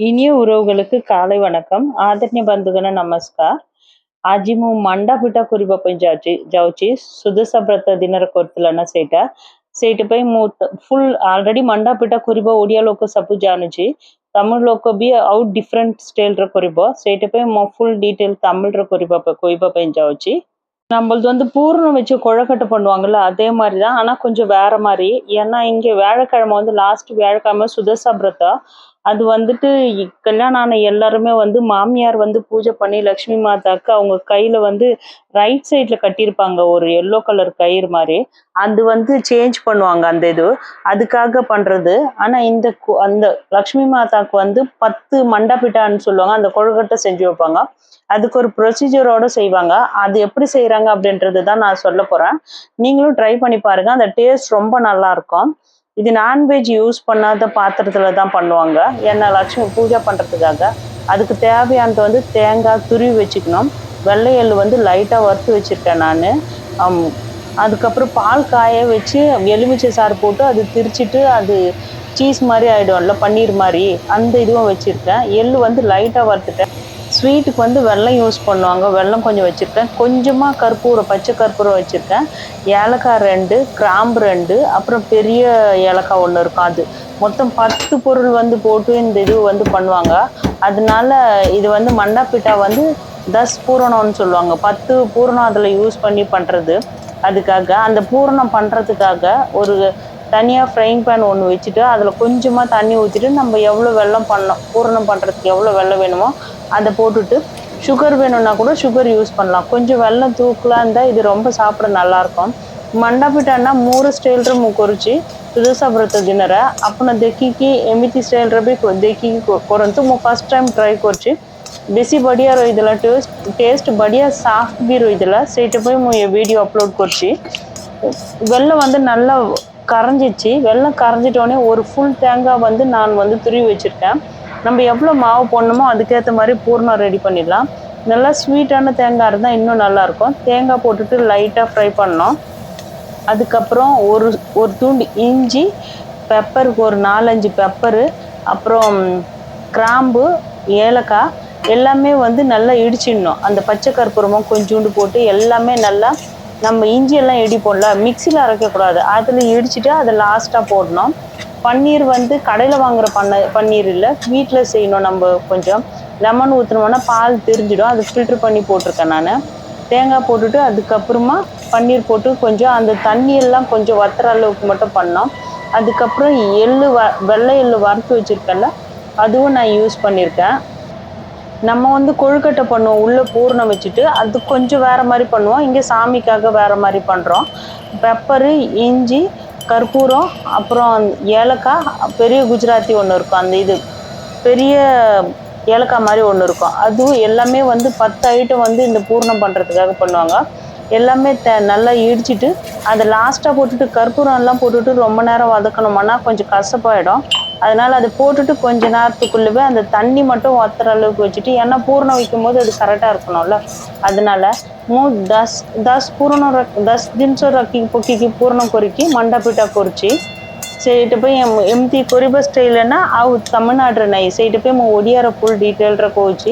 இனிய உறவுகளுக்கு காலை வணக்கம் ಆದರಣೀಯ ಬಂಧುಗಳ ನಮಸ್ಕಾರ ಆಜಿ ಮು ಮಂಡ ಪಿಟ ಕುರಿಬ ಪೈ ಜಾಚಿ ಜಾವಚಿ ಸುದಸ ವ್ರತ ದಿನರ ಕೊರ್ತಲನ ಸೇಟ ସେଇଥିପାଇଁ ମୁଁ ଫୁଲ୍ ଅଲରେଡି ମଣ୍ଡା ପିଠା କରିବ ଓଡ଼ିଆ ଲୋକ ସବୁ ଜାଣୁଛି ତାମିଲ ଲୋକ ବି ଆଉ ଡିଫରେଣ୍ଟ ଷ୍ଟାଇଲ୍ର କରିବ ସେଇଥିପାଇଁ ମୁଁ ଫୁଲ୍ ଡିଟେଲ୍ தமிழ்ல କରିବା କହିବା ପାଇଁ ଯାଉଛି நம்மளது வந்து பூர்ணம் வச்சு குழக்கட்டை பண்ணுவாங்கள்ல அதே மாதிரி தான் ஆனால் கொஞ்சம் வேற மாதிரி ஏன்னா இங்கே வியாழக்கிழமை வந்து லாஸ்ட் வியாழக்கிழமை சுதசாபிரதா அது வந்துட்டு கல்யாணம் ஆன எல்லாருமே வந்து மாமியார் வந்து பூஜை பண்ணி லக்ஷ்மி மாதாக்கு அவங்க கையில வந்து ரைட் சைட்ல கட்டியிருப்பாங்க. ஒரு எல்லோ கலர் கயிறு மாதிரி. அது வந்து சேஞ்ச் பண்ணுவாங்க அந்த இது. அதுக்காக பண்றது. ஆனா இந்த கு- அந்த லக்ஷ்மி மாதாக்கு வந்து பத்து மண்டபிட்டான்னு சொல்லுவாங்க. அந்த கொழுக்கட்டை செஞ்சு வைப்பாங்க. அதுக்கு ஒரு ப்ரொசீஜரோட செய்வாங்க. அது எப்படி செய்யறாங்க அப்படின்றது தான் நான் சொல்ல போறேன். நீங்களும் ட்ரை பண்ணி பாருங்க. அந்த டேஸ்ட் ரொம்ப நல்லா இருக்கும். இது நான்வெஜ் யூஸ் பண்ணாத பாத்திரத்துல தான் பண்ணுவாங்க. ஏன்னா லட்சுமி பூஜை பண்ணுறதுக்காக அதுக்கு தேவையானது வந்து தேங்காய் துருவி வச்சுக்கணும். வெள்ளை எள்ளு வந்து லைட்டாக வறுத்து வச்சுருக்கேன் நான். அதுக்கப்புறம் பால் காய வச்சு எலுமிச்சை சாறு போட்டு அது திரிச்சிட்டு அது சீஸ் மாதிரி ஆகிடும்ல பன்னீர் மாதிரி. அந்த இதுவும் வச்சுருக்கேன். எள்ளு வந்து லைட்டாக வறுத்துட்டேன். ஸ்வீட்டுக்கு வந்து வெல்லம் யூஸ் பண்ணுவாங்க. வெல்லம் கொஞ்சம் வச்சுருக்கேன். கொஞ்சமாக கற்பூரம் பச்சை கற்பூரம் வச்சுருக்கேன். ஏலக்காய் ரெண்டு கிராம்பு ரெண்டு அப்புறம் பெரிய ஏலக்காய் ஒன்று இருக்கும் அது. மொத்தம் பத்து பொருள் வந்து போட்டு இந்த இது வந்து பண்ணுவாங்க. அதனால இது வந்து மண்டாப்பிட்டா வந்து தஸ் பூரணம்னு சொல்லுவாங்க. பத்து பூரணம் அதில் யூஸ் பண்ணி பண்ணுறது அதுக்காக அந்த பூரணம் பண்ணுறதுக்காக ஒரு தனியாக ஃப்ரைங் பேன் ஒன்று வச்சுட்டு அதில் கொஞ்சமாக தண்ணி ஊற்றிட்டு நம்ம எவ்வளோ வெள்ளம் பண்ணலாம் பூரணம் பண்ணுறதுக்கு எவ்வளோ வெள்ளம் வேணுமோ அதை போட்டுட்டு சுகர் வேணும்னா கூட சுகர் யூஸ் பண்ணலாம். கொஞ்சம் வெள்ளம் தூக்கலாம் இருந்தால் இது ரொம்ப சாப்பிட நல்லாயிருக்கும் ಮಂಡಪಿಟನ್ನ ಮೂರು ಸ್ಟೇಲ್ರ ಮುಕೊರ್ಚಿ ತುಳಸಾಬ್ರತ ದಿನರ ಅಪ್ಪನ ದೆಕ್ಕಿಗೆ ಎಮಿತಿ ಸ್ಟೈಲ್ರ ಬಿ ದೆಕ್ಕಿಗೆ ಕೊರಂತು ಮು ಫಸ್ಟ್ ಟೈಮ್ ಟ್ರೈ ಕೊರ್ಚಿ ಬಿಸಿ ಬಡಿಯ இதில் டேஸ்ட் டேஸ்ட் ಬಡಿಯ சாஃப்ட் ಬಿ இதில் ಸೇಟ போய் ಮು ವಿಡಿಯೋ ಅಪ್ಲೋಡ್ ಕೊರ್ಚಿ வெள்ளம் வந்து நல்லா கரைஞ்சிச்சு. வெள்ளம் கரைஞ்சிட்டோடனே ஒரு ஃபுல் தேங்காய் வந்து நான் வந்து துருவி வச்சுருக்கேன். நம்ம எவ்வளோ மாவு போடணுமோ அதுக்கேற்ற மாதிரி பூர்ணம் ரெடி பண்ணிடலாம். நல்லா ஸ்வீட்டான தேங்காய் இருந்தால் இன்னும் நல்லாயிருக்கும் தேங்காய் போட்டுட்டு லைட்டாக ஃப்ரை பண்ணோம். அதுக்கப்புறம் ஒரு ஒரு துண்டு இஞ்சி பெப்பருக்கு ஒரு நாலஞ்சு பெப்பரு அப்புறம் கிராம்பு ஏலக்காய் எல்லாமே வந்து நல்லா இடிச்சிடணும். அந்த பச்சை கற்பூரமும் கொஞ்சோண்டு போட்டு எல்லாமே நல்லா நம்ம இஞ்சியெல்லாம் இடிப்போம்ல மிக்சியில் அரைக்கக்கூடாது. அதில் இடிச்சிட்டு அதை லாஸ்ட்டாக போடணும். பன்னீர் வந்து கடையில் வாங்குகிற பண்ண பன்னீர் இல்லை வீட்டில் செய்யணும் நம்ம கொஞ்சம். லெமன் ஊற்றினோம்னா பால் தெரிஞ்சிடும். அது ஃபில்ட்ரு பண்ணி போட்டிருக்கேன் நான். தேங்காய் போட்டுட்டு அதுக்கப்புறமா பன்னீர் போட்டு கொஞ்சம் அந்த தண்ணியெல்லாம் கொஞ்சம் வத்துற அளவுக்கு மட்டும் பண்ணோம். அதுக்கப்புறம் எள்ளு வ வெள்ளை எள்ளு வறுத்து வச்சுருக்கேன்ல அதுவும் நான் யூஸ் பண்ணியிருக்கேன். நம்ம வந்து கொழுக்கட்டை பண்ணுவோம் உள்ளே பூரணம் வச்சுட்டு அது கொஞ்சம் வேற மாதிரி பண்ணுவோம். இங்கே சாமிக்காக வேற மாதிரி பண்ணுறோம் பெப்பரு இஞ்சி கற்பூரம் அப்புறம் ஏலக்காய் பெரிய குஜராத்தி ஒன்று இருக்கும் அந்த இது. பெரிய ஏலக்காய் மாதிரி ஒன்று இருக்கும். அதுவும் எல்லாமே வந்து பத்து ஐட்டம் வந்து இந்த பூர்ணம் பண்ணுறதுக்காக பண்ணுவாங்க. எல்லாமே த நல்லா இடிச்சிட்டு அதை லாஸ்ட்டாக போட்டுட்டு கற்பூரம் எல்லாம் போட்டுட்டு ரொம்ப நேரம் வதக்கணுமானா கொஞ்சம் கசப்பாயிடும் அதனால அதை போட்டுட்டு கொஞ்ச நேரத்துக்குள்ளவே அந்த தண்ணி மட்டும் வத்துற அளவுக்கு வச்சுட்டு ஏன்னா பூரணம் வைக்கும் போது அது கரெக்டாக இருக்கணும்ல அதனால ମୁଁ ଦଶ ଦଶ ପୂରଣ ରଖ- ଦଶ ଜିନିଷ ରଖିକି ପକେଇକି ପୂରଣ କରିକି ମଣ୍ଡା ପିଠା କରୁଛି ସେଇଟା ପାଇଁ ଏମ- ଏମିତି କରିବା ଷ୍ଟାଇଲ୍ ନା ଆଉ ତାମିଲନାଡ଼ୁରେ ନାହିଁ ସେଇଟା ପାଇଁ ମୁଁ ଓଡ଼ିଆର ଫୁଲ୍ ଡିଟେଲ୍ରେ କହୁଛି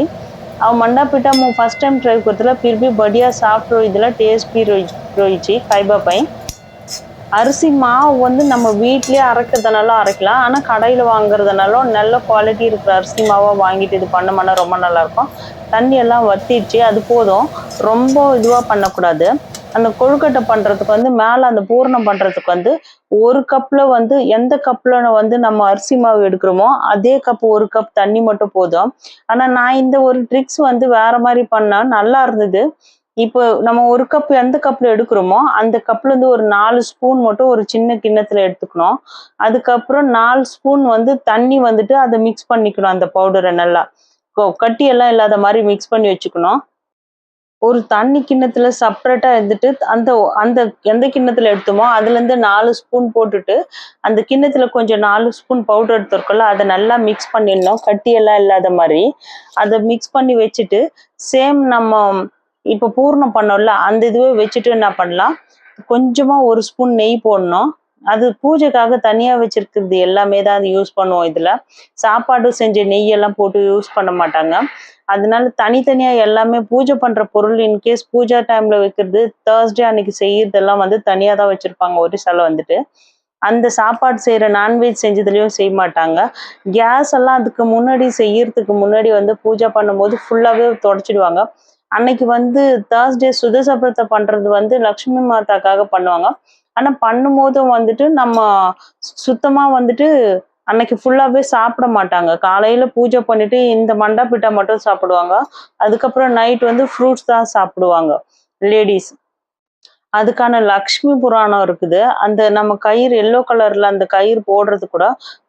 ଆଉ ମଣ୍ଡା ପିଠା ମୁଁ ଫାର୍ଷ୍ଟ ଟାଇମ୍ ଟ୍ରାଏ କରିଥିଲା ଫିର୍ ବି ବଢ଼ିଆ ସାଫ୍ଟ ରହିଥିଲା ଟେଷ୍ଟ ବି ରହି ରହିଛି ଖାଇବା ପାଇଁ அரிசி மாவு வந்து நம்ம வீட்லயே அரைக்கிறதுனாலும் அரைக்கலாம் ஆனால் கடையில் வாங்குறதுனாலும் நல்ல குவாலிட்டி இருக்கிற அரிசி மாவாக வாங்கிட்டு இது பண்ணோம்னா ரொம்ப நல்லா இருக்கும் தண்ணி எல்லாம் வத்திடுச்சு அது போதும் ரொம்ப இதுவாக பண்ணக்கூடாது அந்த கொழுக்கட்டை பண்ணுறதுக்கு வந்து மேலே அந்த பூரணம் பண்ணுறதுக்கு வந்து ஒரு கப்பில் வந்து எந்த கப்பில் வந்து நம்ம அரிசி மாவு எடுக்கிறோமோ அதே கப் ஒரு கப் தண்ணி மட்டும் போதும். ஆனால் நான் இந்த ஒரு ட்ரிக்ஸ் வந்து வேற மாதிரி பண்ணால் நல்லா இருந்தது. இப்போ நம்ம ஒரு கப் எந்த கப்ல எடுக்கிறோமோ அந்த கப்ல இருந்து ஒரு நாலு ஸ்பூன் மட்டும் ஒரு சின்ன கிண்ணத்துல எடுத்துக்கணும். அதுக்கப்புறம் நாலு ஸ்பூன் வந்து தண்ணி வந்துட்டு அதை மிக்ஸ் பண்ணிக்கணும் அந்த பவுடரை நல்லா. கொ- கட்டி எல்லாம் இல்லாத மாதிரி மிக்ஸ் பண்ணி வச்சுக்கணும். ஒரு தண்ணி கிண்ணத்துல செப்பரேட்டா எடுத்துட்டு அந்த அந்த எந்த கிண்ணத்துல எடுத்தோமோ அதுல இருந்து நாலு ஸ்பூன் போட்டுட்டு அந்த கிண்ணத்துல கொஞ்சம் நாலு ஸ்பூன் பவுடர் எடுத்துருக்கோம்ல அதை நல்லா மிக்ஸ் பண்ணிடணும். கட்டியெல்லாம் இல்லாத மாதிரி. அதை மிக்ஸ் பண்ணி வச்சுட்டு சேம் நம்ம இப்போ பூர்ணம் பண்ணோம்ல அந்த இதுவே வச்சுட்டு என்ன பண்ணலாம்? கொஞ்சமா ஒரு ஸ்பூன் நெய் போடணும். அது பூஜைக்காக தனியா வச்சிருக்கிறது எல்லாமே தான் அது யூஸ் பண்ணுவோம் இதுல. சாப்பாடு செஞ்ச நெய்யெல்லாம் போட்டு யூஸ் பண்ண மாட்டாங்க. அதனால தனித்தனியா எல்லாமே பூஜை பண்ற பொருள் இன்கேஸ் பூஜா டைம்ல வைக்கிறது தேர்ஸ்டே அன்னைக்கு செய்யறதெல்லாம் வந்து தனியா தான் வச்சிருப்பாங்க ஒரு சில வந்துட்டு. அந்த சாப்பாடு செய்யற நான்வெஜ் செஞ்சதுலயும் செய்ய மாட்டாங்க. கேஸ் எல்லாம் அதுக்கு முன்னாடி செய்யறதுக்கு முன்னாடி வந்து பூஜை பண்ணும்போது ஃபுல்லாவே தொடச்சிடுவாங்க. அன்னைக்கு வந்து தேர்ஸ்டே சுதசபிரத்தை பண்றது வந்து லக்ஷ்மி மாதாக்காக பண்ணுவாங்க. ஆனா பண்ணும்போதும் வந்துட்டு நம்ம சுத்தமா வந்துட்டு அன்னைக்கு ஃபுல்லாவே சாப்பிட மாட்டாங்க. காலையில பூஜை பண்ணிட்டு இந்த மண்டபிட்டா மட்டும் சாப்பிடுவாங்க. அதுக்கப்புறம் நைட் வந்து ஃப்ரூட்ஸ் தான் சாப்பிடுவாங்க. லேடிஸ் அதுக்கான லக்ஷ்மி புராணம் இருக்குது. அந்த நம்ம கயிறு எல்லோ கலர்ல அந்த கயிறு போடுறது கூட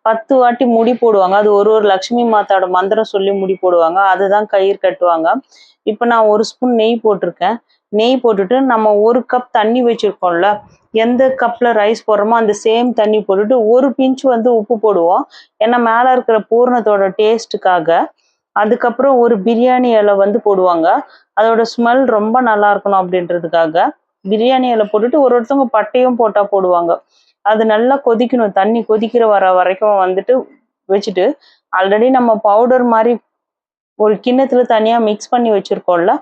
பத்து வாட்டி முடி போடுவாங்க. அது ஒரு ஒரு லக்ஷ்மி மாத்தாவோட மந்திரம் சொல்லி முடி போடுவாங்க. அதுதான் கயிறு கட்டுவாங்க. இப்போ நான் ஒரு ஸ்பூன் நெய் போட்டிருக்கேன். நெய் போட்டுட்டு நம்ம ஒரு கப் தண்ணி வச்சிருக்கோம்ல எந்த கப்ல ரைஸ் போடுறோமோ அந்த சேம் தண்ணி போட்டுட்டு ஒரு பிஞ்ச் வந்து உப்பு போடுவோம். ஏன்னா மேல இருக்கிற பூர்ணத்தோட டேஸ்ட்டுக்காக அதுக்கப்புறம் ஒரு பிரியாணி இலை வந்து போடுவாங்க. அதோட ஸ்மெல் ரொம்ப நல்லா இருக்கணும் அப்படின்றதுக்காக. பிரியாணி இலை போட்டுட்டு ஒரு ஒருத்தவங்க பட்டையும் போட்டா போடுவாங்க. அது நல்லா கொதிக்கணும். தண்ணி கொதிக்கிற வர வரைக்கும் வந்துட்டு வச்சுட்டு ஆல்ரெடி நம்ம பவுடர் மாதிரி ஒரு கிண்ணத்துல தனியா மிக்ஸ் பண்ணி வச்சிருக்கோம்ல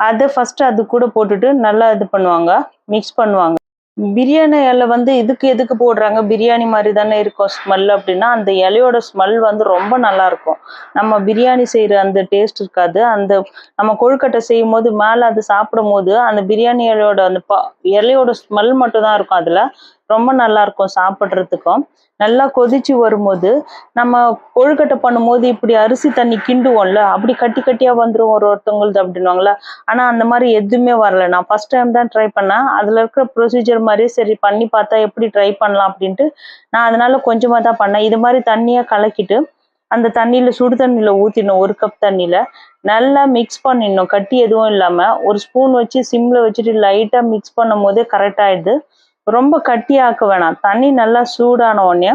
அதை ஃபர்ஸ்ட் அது கூட போட்டுட்டு நல்லா இது பண்ணுவாங்க. மிக்ஸ் பண்ணுவாங்க. பிரியாணி வந்து இதுக்கு எதுக்கு போடுறாங்க? பிரியாணி மாதிரி தானே இருக்கும் ஸ்மெல் அப்படின்னா அந்த இலையோட ஸ்மெல் வந்து ரொம்ப நல்லா இருக்கும். நம்ம பிரியாணி செய்யற அந்த டேஸ்ட் இருக்காது. அந்த நம்ம கொழுக்கட்டை செய்யும் போது மேல அது சாப்பிடும் போது அந்த பிரியாணி இலையோட அந்த ப இலையோட ஸ்மெல் மட்டும் தான் இருக்கும் அதுல. ரொம்ப நல்லா இருக்கும் சாப்பிட்றதுக்கும். நல்லா கொதிச்சு வரும்போது நம்ம கொழுக்கட்டை பண்ணும்போது இப்படி அரிசி தண்ணி கிண்டுவோம்ல அப்படி கட்டி கட்டியா வந்துரும் ஒரு ஒருத்தவங்களுக்கு அப்படின்னுவாங்களா ஆனா அந்த மாதிரி எதுவுமே வரல. நான் ஃபர்ஸ்ட் டைம் தான் ட்ரை பண்ணேன். அதுல இருக்கிற ப்ரொசீஜர் மாதிரியே சரி பண்ணி பார்த்தா எப்படி ட்ரை பண்ணலாம் அப்படின்ட்டு நான் அதனால கொஞ்சமா தான் பண்ணேன். இது மாதிரி தண்ணியா கலக்கிட்டு அந்த தண்ணியில சுடு தண்ணியில ஊற்றிடணும் ஒரு கப் தண்ணியில. நல்லா மிக்ஸ் பண்ணிடணும். கட்டி எதுவும் இல்லாம ஒரு ஸ்பூன் வச்சு சிம்ல வச்சுட்டு லைட்டா மிக்ஸ் பண்ணும் போதே கரெக்ட் ஆயிடுது. ரொம்ப கட்டியாக்க வேணாம் தண்ணி நல்லா சூடான உடனே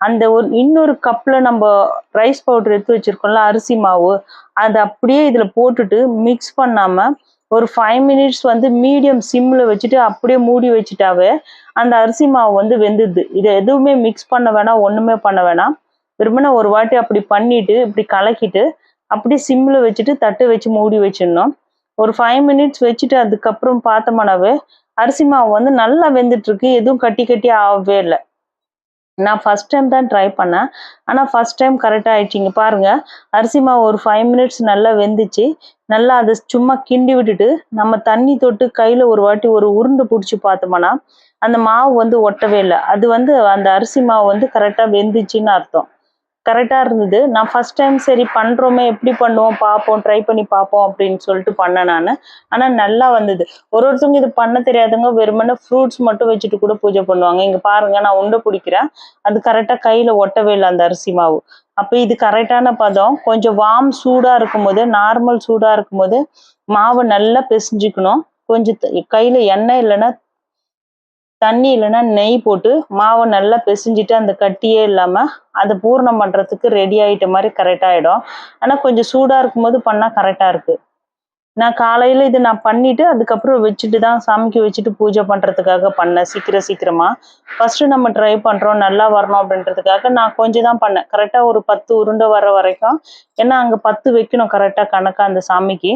அந்த ஒரு இன்னொரு கப்ல நம்ம ரைஸ் பவுடர் எடுத்து வச்சிருக்கோம்ல அரிசி மாவு அதை அப்படியே இதுல போட்டுட்டு மிக்ஸ் பண்ணாம ஒரு ஃபைவ் மினிட்ஸ் வந்து மீடியம் சிம்ல வச்சுட்டு அப்படியே மூடி வச்சுட்டாவே அந்த அரிசி மாவு வந்து வெந்துடுது. இதை எதுவுமே மிக்ஸ் பண்ண வேணாம் ஒன்றுமே பண்ண வேணாம். விரும்பினா ஒரு வாட்டி அப்படி பண்ணிட்டு இப்படி கலக்கிட்டு அப்படியே சிம்ல வச்சுட்டு தட்டு வச்சு மூடி வச்சிடணும். ஒரு ஃபைவ் மினிட்ஸ் வச்சுட்டு அதுக்கப்புறம் பார்த்தோம்னாவே அரிசி மாவு வந்து நல்லா வெந்துட்டு இருக்கு எதுவும் கட்டி கட்டி ஆகவே இல்லை. நான் ஃபர்ஸ்ட் டைம் தான் ட்ரை பண்ணேன். ஆனால் ஃபர்ஸ்ட் டைம் கரெக்டாக ஆயிடுச்சிங்க பாருங்கள் அரிசி மாவு ஒரு ஃபைவ் மினிட்ஸ் நல்லா வெந்துச்சு. நல்லா அதை சும்மா கிண்டி விட்டுட்டு நம்ம தண்ணி தொட்டு கையில் ஒரு வாட்டி ஒரு உருண்டு பிடிச்சி பார்த்தோம்னா அந்த மாவு வந்து ஒட்டவே இல்லை. அது வந்து அந்த அரிசி மாவு வந்து கரெக்டாக வெந்துச்சுன்னு அர்த்தம். கரெக்டாக இருந்தது. நான் ஃபர்ஸ்ட் டைம் சரி பண்ணுறோமே எப்படி பண்ணுவோம் பார்ப்போம் ட்ரை பண்ணி பார்ப்போம் அப்படின்னு சொல்லிட்டு பண்ணேன் நான். ஆனால் நல்லா வந்தது. ஒரு ஒருத்தவங்க இது பண்ண தெரியாதவங்க வெறுமனே ஃப்ரூட்ஸ் மட்டும் வச்சுட்டு கூட பூஜை பண்ணுவாங்க. இங்கே பாருங்க நான் உண்டை பிடிக்கிறேன். அது கரெக்டாக கையில் ஒட்டவே இல்லை அந்த அரிசி மாவு. அப்போ இது கரெக்டான பதம். கொஞ்சம் வாம் சூடாக இருக்கும்போது நார்மல் சூடாக இருக்கும்போது மாவை நல்லா பிசைஞ்சுக்கணும். கொஞ்சம் கையில் எண்ணெய் இல்லைன்னா தண்ணி இல்லைன்னா நெய் போட்டு மாவை நல்லா பிசைஞ்சிட்டு அந்த கட்டியே இல்லாம அதை பூர்ணம் பண்றதுக்கு ரெடி ஆயிட்ட மாதிரி கரெக்ட் ஆயிடும். ஆனா கொஞ்சம் சூடாக இருக்கும்போது பண்ணா கரெக்டாக இருக்கு. நான் காலையில் இது நான் பண்ணிட்டு அதுக்கப்புறம் வச்சுட்டு தான் சாமிக்கு வச்சுட்டு பூஜை பண்றதுக்காக பண்ணேன். சீக்கிரம் சீக்கிரமா. ஃபஸ்ட்டு நம்ம ட்ரை பண்ணுறோம் நல்லா வரணும் அப்படின்றதுக்காக நான் கொஞ்சம் தான் பண்ணேன். கரெக்டாக ஒரு பத்து உருண்டை வர வரைக்கும். ஏன்னா அங்க பத்து வைக்கணும் கரெக்டாக கணக்காக அந்த சாமிக்கு.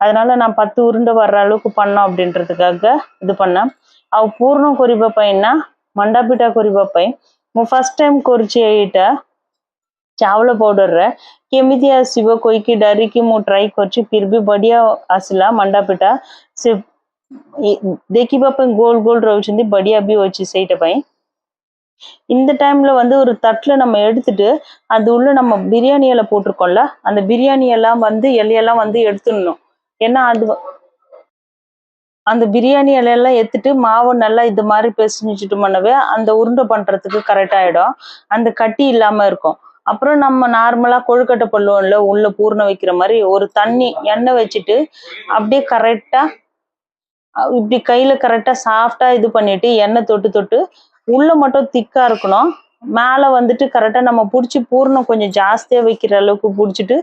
அதனால நான் பத்து உருண்டை வர்ற அளவுக்கு பண்ணோம் அப்படின்றதுக்காக இது பண்ணேன். அவள் பூர்ணம் கொரிபாப்பைன்னா மண்டாப்பிட்டா கொரிபாப்பை ஃபர்ஸ்ட் ಟೈಮ್ ಕೊರ್ಚಿ ಐಟ ಚಾವಲ ಪೌಡರ್ರೆ କେମିତି ଆସିବ କହିକି ଡରିକି ମୁଁ ଟ୍ରାଏ କରିଛି ଫିର୍ ବି ବଢ଼ିଆ ଆସିଲା ମଣ୍ଡା ପିଠା ସେ ଦେଖିବା ପାଇଁ ଗୋଲ ଗୋଲ ରହୁଛନ୍ତି ବଢ଼ିଆ ବି ଅଛି ସେଇଟା ପାଇଁ இந்த டைம்ல வந்து ஒரு தட்டில் நம்ம எடுத்துட்டு அது உள்ள நம்ம பிரியாணி இலை போட்டிருக்கோம்ல அந்த பிரியாணி எல்லாம் வந்து இலையெல்லாம் வந்து எடுத்துடணும். ஏன்னா அது அந்த பிரியாணி இலையெல்லாம் எடுத்துட்டு மாவு நல்லா இது மாதிரி பிசைஞ்சிட்டு பண்ணவே அந்த உருண்டை பண்றதுக்கு கரெக்ட் ஆயிடும். அந்த கட்டி இல்லாம இருக்கும். அப்புறம் நம்ம நார்மலா கொழுக்கட்டை பண்ணுவோம்ல உள்ள பூர்ண வைக்கிற மாதிரி ஒரு தண்ணி எண்ணெய் வச்சுட்டு அப்படியே கரெக்டா இப்படி கையில கரெக்டா சாஃப்டா இது பண்ணிட்டு எண்ணெய் தொட்டு தொட்டு உள்ள மட்டும் திக்கா இருக்கணும். மேல வந்துட்டு கரெக்டா நம்ம புடிச்சு பூர்ணம் கொஞ்சம் ஜாஸ்தியா வைக்கிற அளவுக்கு புடிச்சிட்டு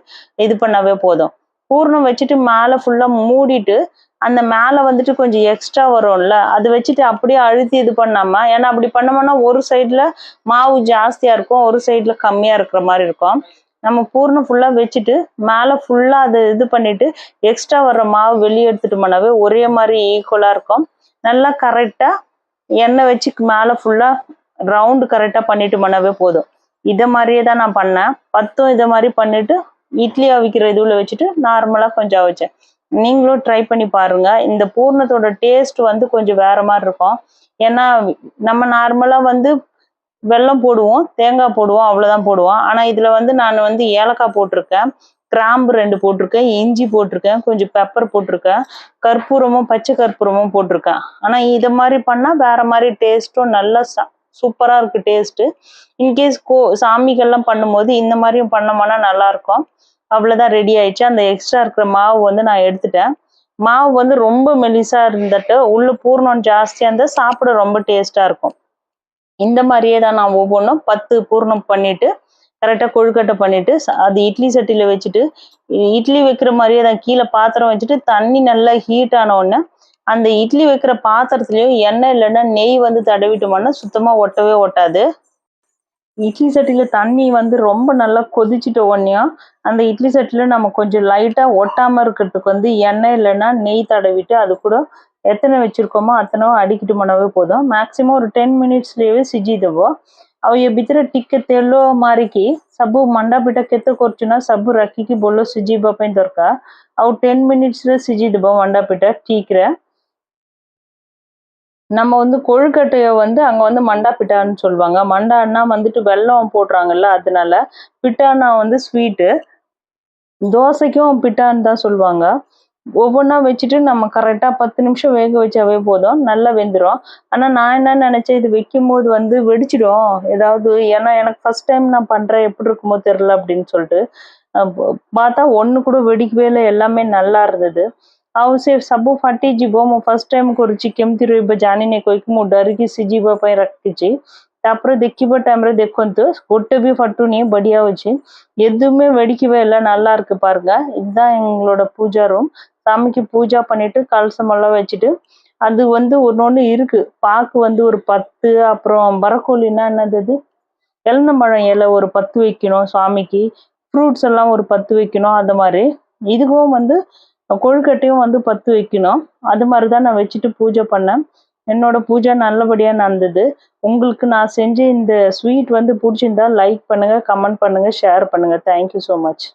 இது பண்ணாவே போதும். பூர்ணம் வச்சுட்டு மேலே ஃபுல்லாக மூடிட்டு அந்த மேலே வந்துட்டு கொஞ்சம் எக்ஸ்ட்ரா வரும்ல அது வச்சுட்டு அப்படியே அழுத்தி இது பண்ணாமல் ஏன்னா அப்படி பண்ணோம்னா ஒரு சைடில் மாவு ஜாஸ்தியாக இருக்கும் ஒரு சைடில் கம்மியாக இருக்கிற மாதிரி இருக்கும். நம்ம பூர்ணம் ஃபுல்லாக வச்சுட்டு மேலே ஃபுல்லாக அது இது பண்ணிவிட்டு எக்ஸ்ட்ரா வர்ற மாவு வெளியே எடுத்துட்டோம்னாவே ஒரே மாதிரி ஈக்குவலாக இருக்கும். நல்லா கரெக்டாக எண்ணெய் வச்சு மேலே ஃபுல்லாக ரவுண்டு கரெக்டாக பண்ணிட்டு பண்ணவே போதும். இதை மாதிரியே தான் நான் பண்ணேன். பத்தும் இதை மாதிரி பண்ணிட்டு இட்லி அவிக்கிற இதுவில் வச்சுட்டு நார்மலாக கொஞ்சம் அவிச்சேன். நீங்களும் ட்ரை பண்ணி பாருங்க. இந்த பூர்ணத்தோட டேஸ்ட் வந்து கொஞ்சம் வேற மாதிரி இருக்கும். ஏன்னா நம்ம நார்மலாக வந்து வெல்லம் போடுவோம் தேங்காய் போடுவோம் அவ்வளோதான் போடுவோம். ஆனால் இதில் வந்து நான் வந்து ஏலக்காய் போட்டிருக்கேன் கிராம்பு ரெண்டு போட்டிருக்கேன் இஞ்சி போட்டிருக்கேன் கொஞ்சம் பெப்பர் போட்டிருக்கேன் கற்பூரமும் பச்சை கற்பூரமும் போட்டிருக்கேன். ஆனால் இதை மாதிரி பண்ணால் வேற மாதிரி டேஸ்ட்டும் நல்லா சூப்பராக இருக்குது டேஸ்ட்டு இன்கேஸ் கோ சாமிகள்லாம் பண்ணும்போது இந்த மாதிரியும் பண்ணோம்னா நல்லாயிருக்கும் அவ்வளோதான் ரெடி ஆயிடுச்சு. அந்த எக்ஸ்ட்ரா இருக்கிற மாவு வந்து நான் எடுத்துட்டேன். மாவு வந்து ரொம்ப மெலிசாக இருந்துட்டு உள்ள பூர்ணம் ஜாஸ்தியாக இருந்தால் சாப்பிட ரொம்ப டேஸ்ட்டாக இருக்கும். இந்த மாதிரியே தான் நான் ஒவ்வொன்றும் பத்து பூர்ணம் பண்ணிட்டு கரெக்டாக கொழுக்கட்டை பண்ணிட்டு அது இட்லி சட்டியில் வச்சுட்டு இட்லி வைக்கிற மாதிரியே தான் கீழே பாத்திரம் வச்சுட்டு தண்ணி நல்லா ஹீட் ஆனவுடனே உடனே அந்த இட்லி வைக்கிற பாத்திரத்துலையும் எண்ணெய் இல்லைன்னா நெய் வந்து தடவிட்டோம்னா சுத்தமாக ஒட்டவே ஒட்டாது. இட்லி சட்டியில் தண்ணி வந்து ரொம்ப நல்லா கொதிச்சிட்ட உடனே அந்த இட்லி சட்டியில் நம்ம கொஞ்சம் லைட்டாக ஒட்டாமல் இருக்கிறதுக்கு வந்து எண்ணெய் இல்லைன்னா நெய் தடவிட்டு அது கூட எத்தனை வச்சிருக்கோமோ அத்தனை அடிக்கிட்டு பண்ணவே போதும். மேக்ஸிமம் ஒரு டென் ಮಿನಿಟ್ಸ್ಲೇವೇ ಸಿಜಿದವು ಅವು ಬಿದ್ರೆ ಟಿಕ್ಕೆ ತೆಳ್ಳೋ ಮಾರಿಕಿ ಸಬ್ಬು ಮಂಡ ಬಿಟ್ಟ ಕೆತ್ತ ಕೊರ್ಚುನ ಸಬ್ಬು ರಕ್ಕಿಗೆ ಬೊಲ್ಲೋ ಸಿಜಿ ಬಪ್ಪೇನ್ ದೊರ್ಕ ಅವು ಟೆನ್ ಮಿನಿಟ್ಸ್ರೆ ಸಿಜಿದವು ಮಂಡ ಬಿಟ್ಟ நம்ம வந்து கொழுக்கட்டையை வந்து அங்கே வந்து மண்டா பிட்டான்னு சொல்லுவாங்க. மண்டான்னா வந்துட்டு வெல்லம் போடுறாங்கல்ல அதனால பிட்டானா வந்து ஸ்வீட்டு தோசைக்கும் பிட்டான்னு தான் சொல்லுவாங்க. ஒவ்வொன்றா வச்சுட்டு நம்ம கரெக்டாக பத்து நிமிஷம் வேக வச்சாவே போதும். நல்லா வெந்துடும் ஆனால் நான் என்ன நினச்சேன் இது வைக்கும் போது வந்து வெடிச்சிடும். ஏதாவது ஏன்னா எனக்கு ஃபர்ஸ்ட் டைம் நான் பண்ணுறேன் எப்படி இருக்குமோ தெரில அப்படின்னு சொல்லிட்டு பார்த்தா ஒன்று கூட வெடிக்கவே இல்லை. எல்லாமே நல்லா இருந்தது. ଆଉ ସେ ସବୁ ଫାଟିଯିବ ମୁଁ ଫାର୍ଷ୍ଟ ଟାଇମ୍ କରୁଛି କେମିତି ରହିବ ଜାଣିନି କହିକି ମୁଁ ଡରିକି ସିଝିବା ପାଇଁ ରଖିଛି ତାପରେ ଦେଖିବା டைம்ல ଦେଖନ୍ତୁ ଗୋଟେ ବି ஃபட்டுனி படியா வச்சு எதுவுமே வெடிக்கவே இல்லை நல்லா இருக்கு பாருங்க இதுதான் எங்களோட பூஜா ரூம் சாமிக்கு பூஜா பண்ணிட்டு கலசம் எல்லாம் வச்சுட்டு அது வந்து ஒன்று ஒன்று இருக்கு பாக்கு வந்து ஒரு பத்து அப்புறம் பரக்கோலின்னா என்னது இளந்தம்பழம் இலை ஒரு பத்து வைக்கணும் சாமிக்கு ஃப்ரூட்ஸ் எல்லாம் ஒரு பத்து வைக்கணும் அந்த மாதிரி இதுவும் வந்து கொழுக்கட்டையும் வந்து பத்து வைக்கணும். அது மாதிரி தான் நான் வச்சுட்டு பூஜை பண்ணேன். என்னோட பூஜை நல்லபடியாக நடந்தது. உங்களுக்கு நான் செஞ்ச இந்த ஸ்வீட் வந்து பிடிச்சிருந்தா லைக் பண்ணுங்கள் கமெண்ட் பண்ணுங்கள் ஷேர் பண்ணுங்கள் தேங்க்யூ ஸோ மச்